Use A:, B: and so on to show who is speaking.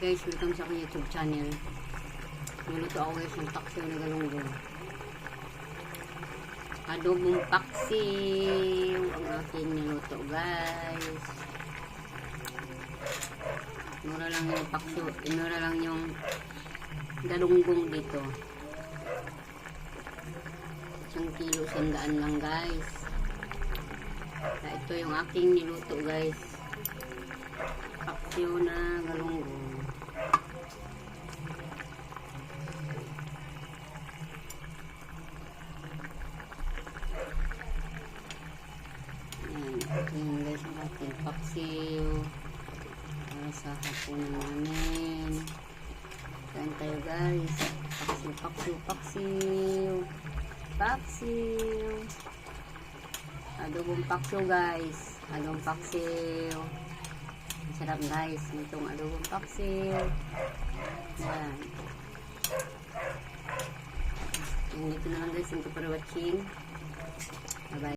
A: guys, welcome sa aking YouTube channel. Niluto ako guys ng paksiw na galunggong. Adobong paksiw ang aking niluto guys. Mura lang yung paksiw, mura lang yung galunggong dito. Isang kilo, sandaan lang guys. Ah, ito yung aking niluto guys. Paksiw na galunggong. Ayan, ayan guys ang ating paksiw. Para sa hapunan namin. Kain tayo guys. Paksiw, paksiw, paksiw. Paksiw. Adobong paksiw guys. Adobong paksiw. Ang sarap guys. Itong adobong paksiw. Yan. Yan dito na lang guys. Thank you for watching.